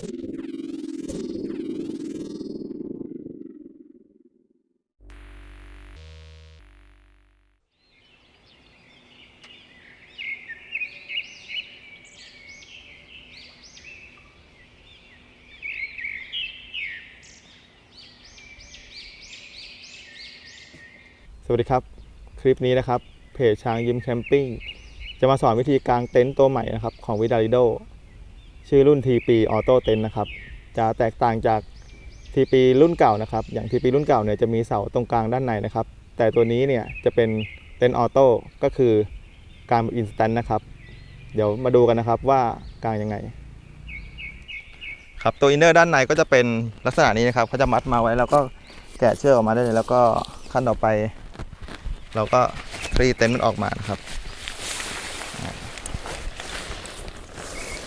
สวัสดีครับ คลิปนี้นะครับ เพจช้างยิมแคมปิ้งจะมาสอนวิธีกางเต็นท์ตัวใหม่นะครับ ของวิดาริโด ชื่อรุ่น TP Auto Tent นะครับ จะแตกต่างจาก TP รุ่นเก่านะครับ อย่าง TP รุ่นเก่าเนี่ยจะมีเสาตรงกลางด้านในนะครับ แต่ตัวนี้เนี่ยจะเป็นเต็นออโต้ก็คือการอินสแตนต์นะครับ เดี๋ยวมาดูกันนะครับว่ากางยังไง ครับตัวอินเนอร์ด้านในก็จะเป็นลักษณะนี้นะครับเขาจะมัดมาไว้แล้วก็แกะเชือกออกมาได้เลยแล้วก็ขั้นต่อไป เราก็คลี่เต็นท์มันออกมานะครับอ่า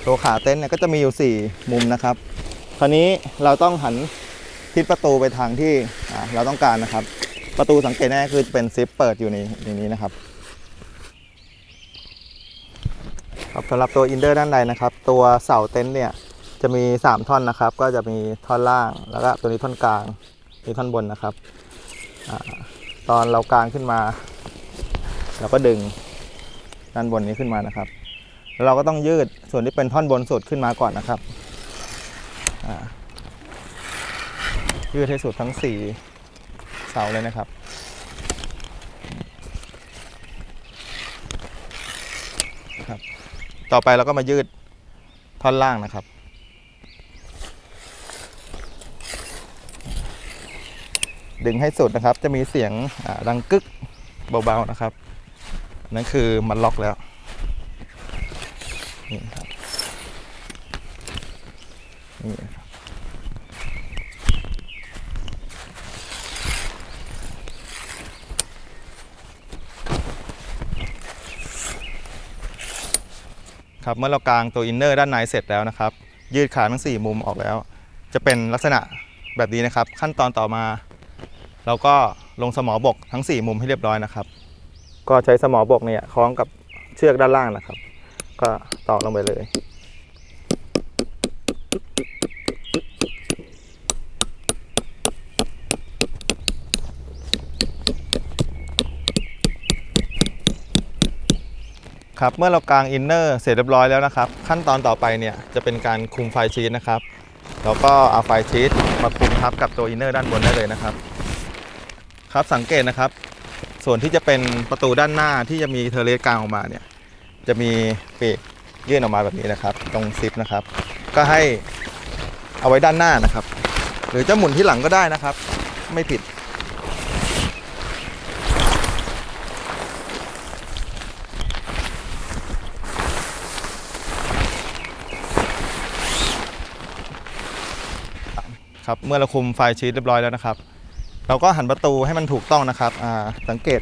ตัวขาเต็นท์เนี่ยก็จะมีอยู่ 4 มุมนะครับ คราวนี้เราต้องหันทิศประตูไปทางที่เราต้องการนะครับ ประตูสังเกตแน่คือเป็นซิปเปิดอยู่ในนนี้นะครับครับสำหรับตัวอินเดอร์ด้านในนะครับ ตัวเสาเต็นท์เนี่ยจะมี 3 ท่อนนะครับ ก็จะมีท่อนล่างแล้วก็ตัวนี้ท่อนกลางมีท่อนบนนะครับอตอนเรากลางขึ้นมา เราก็ดึงด้านบนนี้ขึ้นมานะครับ แล้วเราก็ต้องยืดส่วนที่เป็นท่อนบนสุดขึ้นมาก่อนนะครับยืดให้สุดทั้ง4เสาเลยนะครับ ครับ ต่อไปเราก็มายืดท่อนล่างนะครับดึงให้สุดนะครับ จะมีเสียงดังกึกเบาๆนะครับ นั่นคือมันล็อกแล้ว นี่ครับนี่ครับครับเมื่อเรากางตัวอินเนอร์ด้านในเสร็จแล้วนะครับ ยืดขาทั้ง 4 มุมออกแล้ว จะเป็นลักษณะแบบนี้นะครับ ขั้นตอนต่อมา เราก็ลงสมอบกทั้ง 4 มุมให้เรียบร้อยนะครับ ก็ใช้สมอบกเนี่ยคล้องกับเชือกด้านล่างนะครับ ก็ต่อลงไปเลย ครับเมื่อเรากางอินเนอร์เสร็จเรียบร้อยแล้วนะครับ ขั้นตอนต่อไปเนี่ยจะเป็นการคุมไฟชีตนะครับแล้วก็เอาไฟชีตมาคุมทับกับตัวอินเนอร์ด้านบนได้เลยนะครับ ครับสังเกตนะครับ ส่วนที่จะเป็นประตูด้านหน้าที่จะมีเทเลสกลางออกมาเนี่ย จะมีปีกยื่นออกมาแบบนี้นะครับ ตรงซิปนะครับ ก็ให้เอาไว้ด้านหน้านะครับ หรือจะหมุนที่หลังก็ได้นะครับ ไม่ผิด ครับเมื่อเราคุมไฟชีตเรียบร้อยแล้วนะครับ เราก็หันประตูให้มันถูกต้องนะครับอ่าสังเกต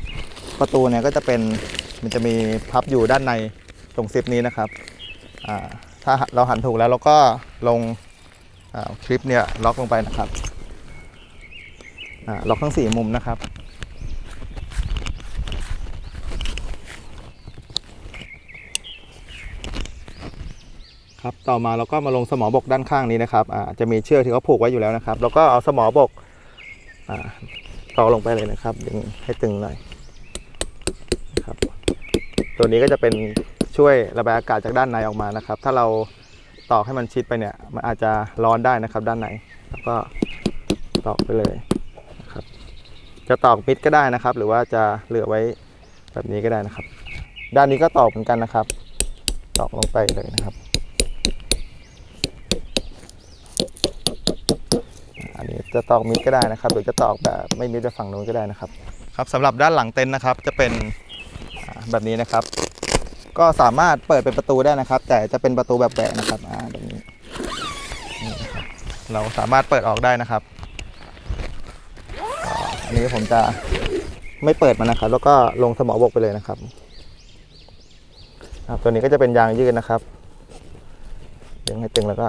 ประตูเนี่ยก็จะเป็น มันจะมีพับอยู่ด้านในตรงซิปนี้นะครับถ้าเราหันถูกแล้วเราก็ลงคลิปเนี่ยล็อกลงไปนะครับล็อกทั้ง 4 มุมนะครับครับต่อมาเราก็มาลงสมอบกด้านข้างนี้นะครับจะมีเชือกที่เขาผูกไว้อยู่แล้วนะครับ แล้วก็เอาสมอบกอต่อลงไปเลยนะครับดึงให้ตึงหน่อย ตัวนี้ก็จะเป็นช่วยระบายอากาศจากด้านในออกมานะครับ ถ้าเราตอกให้มันชิดไปเนี่ย มันอาจจะร้อนได้นะครับด้านใน แล้วก็ตอกไปเลยนะครับ จะตอกมิดก็ได้นะครับ หรือว่าจะเหลือไว้แบบนี้ก็ได้นะครับ ด้านนี้ก็ตอกเหมือนกันนะครับ ตอกลงไปเลยนะครับ อันนี้จะตอกมิดก็ได้นะครับ หรือจะตอกแบบไม่มิดไปฝั่งนู้นก็ได้นะครับ ครับสำหรับด้านหลังเต็นท์นะครับ จะเป็น แบบนี้นะครับ ก็สามารถเปิดเป็นประตูได้นะครับ แต่จะเป็นประตูแบบแบะนะครับอ่าแบบนี้เราสามารถเปิดออกได้นะครับอันนี้ผมจะไม่เปิดมันนะครับ แล้วก็ลงสมอบกไปเลยนะครับ ครับ ตัวนี้ก็จะเป็นยางยืดนะครับ ดึงให้ตึงแล้วก็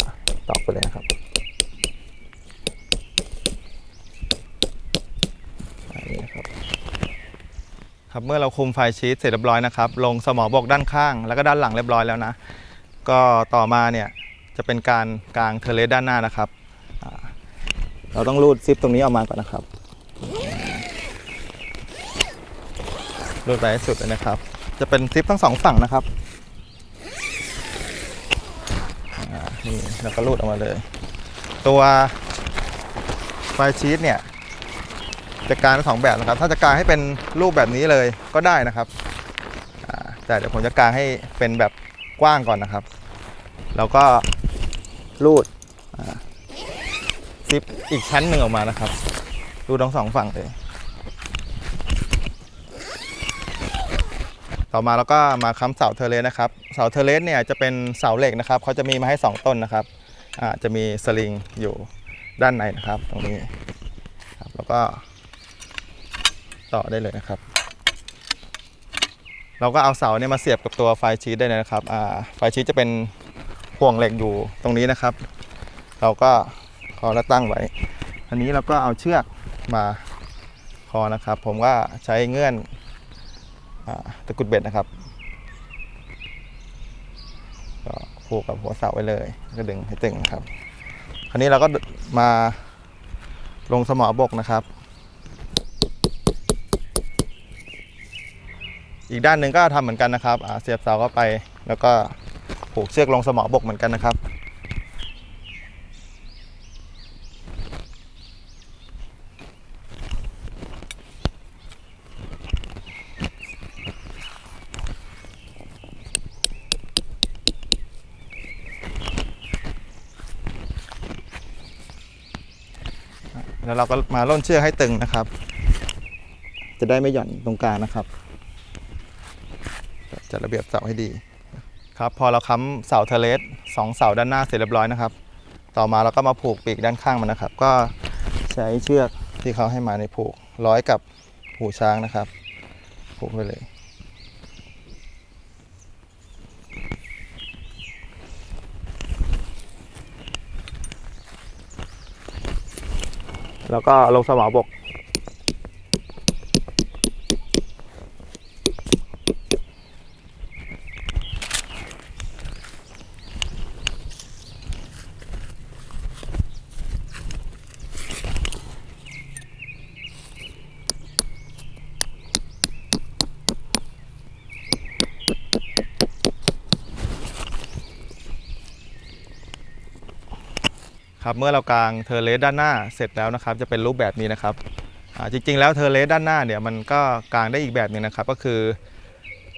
ตอกไปเลยนะครับ อันนี้นะครับ ครับเมื่อเราคุมไฟชีตเสร็จเรียบร้อยนะครับ ลงสมอบกด้านข้าง แล้วก็ด้านหลังเรียบร้อยแล้วนะ ก็ต่อมาเนี่ยจะเป็นการกางเทเลสด้านหน้านะครับ เราต้องรูดซิปตรงนี้ออกมาก่อนนะครับรูดไปให้สุดเลยนะครับ จะเป็นซิปทั้งสองฝั่งนะครับนี่แล้วก็รูดออกมาเลย ตัวไฟชีตเนี่ย จะการได้สองแบบนะครับ ถ้าจะการให้เป็นรูปแบบนี้เลยก็ได้นะครับแต่เดี๋ยวผมจะการให้เป็นแบบกว้างก่อนนะครับ แล้วก็รูดซิปอีกชั้นหนึ่งออกมานะครับ รูดทั้งสองฝั่งเลยต่อมาเราก็มาค้ำเสาเทเลสนะครับ เสาเทเลสเนี่ยจะเป็นเสาเหล็กนะครับเขาจะมีมาให้ 2 ต้นนะครับจะมีสลิงอยู่ด้านในนะครับ ตรงนี้ครับแล้วก็ ต่อได้เลยนะครับ เราก็เอาเสาเนี่ยมาเสียบกับตัวไฟชีตได้เลยนะครับไฟชีตจะเป็นห่วงเหล็กอยู่ตรงนี้นะครับ เราก็คอแล้วตั้งไว้ อันนี้เราก็เอาเชือกมาคอนะครับ ผมก็ใช้เงื่อนอตะกุดเบ็ดนะครับก็ผูกกับหัวเสาไว้เลยก็ดึงให้ตึงนะครับ คราวนี้เราก็มาลงสมอบกนะครับ อีกด้านหนึ่งก็ทำเหมือนกันนะครับเสียบเสาเข้าไป แล้วก็ผูกเชือกลงสมอบกเหมือนกันนะครับ แล้วเราก็มาล่นเชือกให้ตึงนะครับ จะได้ไม่หย่อนตรงกลางนะครับ จัดระเบียบเสาให้ดีครับพอเราค้ำเสาเทเลสสองเสาด้านหน้าเสร็จเรียบร้อยนะครับ ต่อมาเราก็มาผูกปีกด้านข้างมันนะครับ ก็ใช้เชือกที่เขาให้มาในผูกร้อยกับหูช้างนะครับ ผูกไปเลย แล้วก็ลงสมอบก ครับเมื่อเรากางเทอร์เลสด้านหน้าเสร็จแล้วนะครับ จะเป็นรูปแบบนี้นะครับจริงๆแล้วเทอร์เลสด้านหน้าเนี่ยมันก็กางได้อีกแบบหนึงนะครับ ก็คือ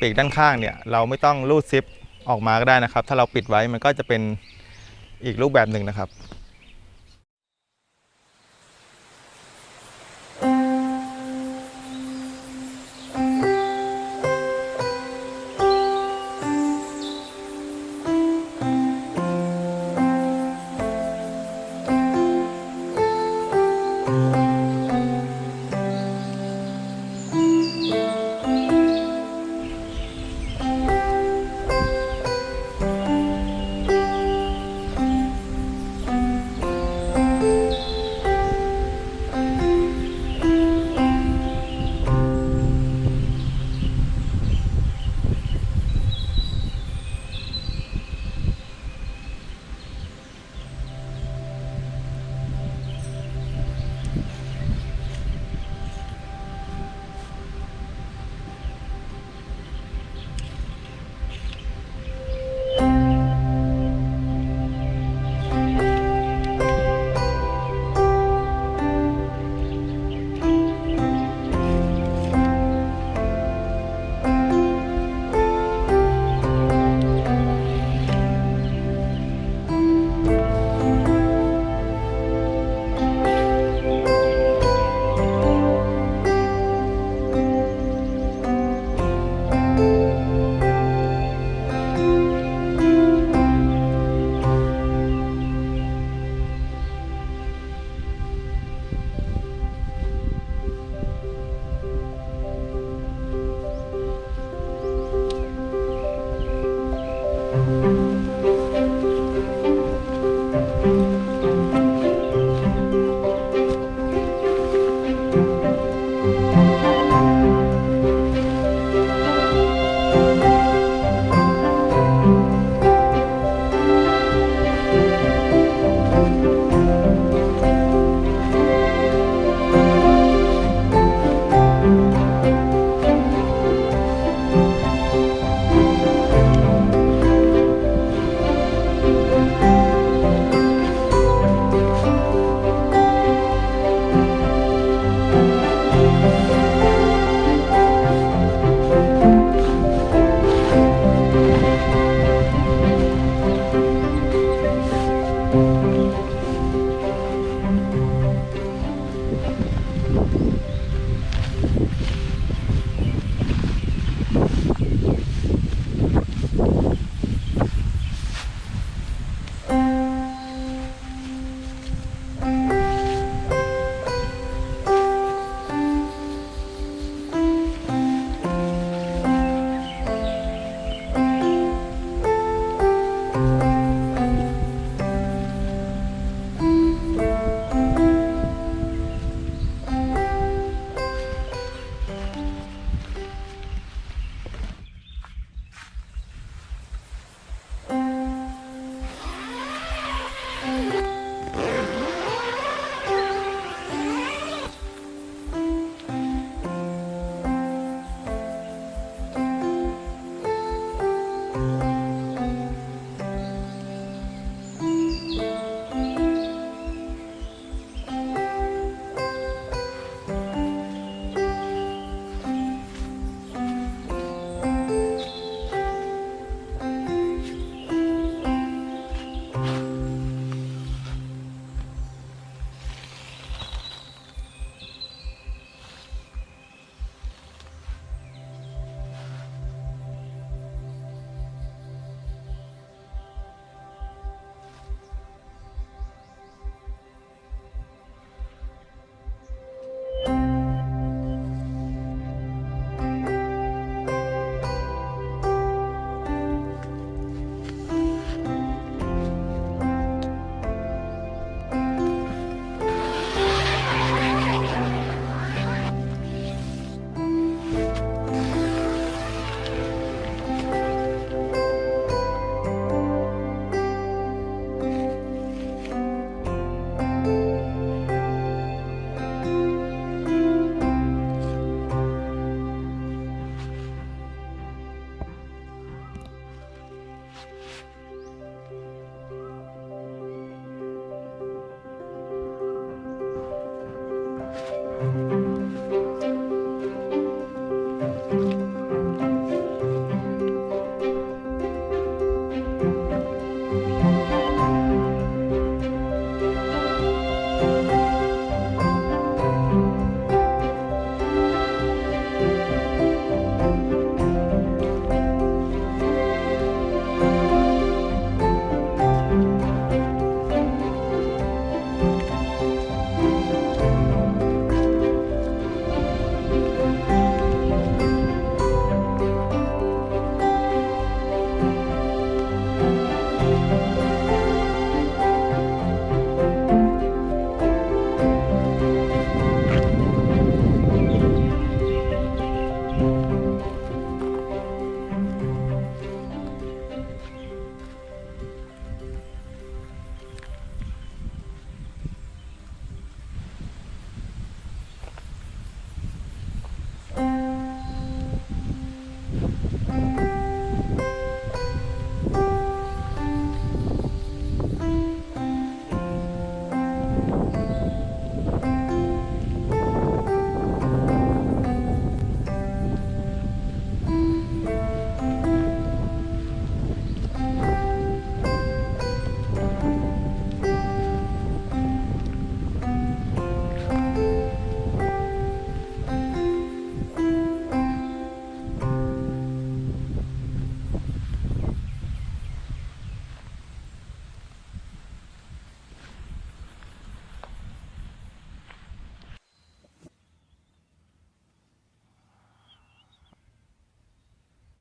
ปีกด้านข้างเนี่ยเราไม่ต้องรูดซิปออกมาก็ได้นะครับ ถ้าเราปิดไว้มันก็จะเป็นอีกรูปแบบหนึ่งนะครับ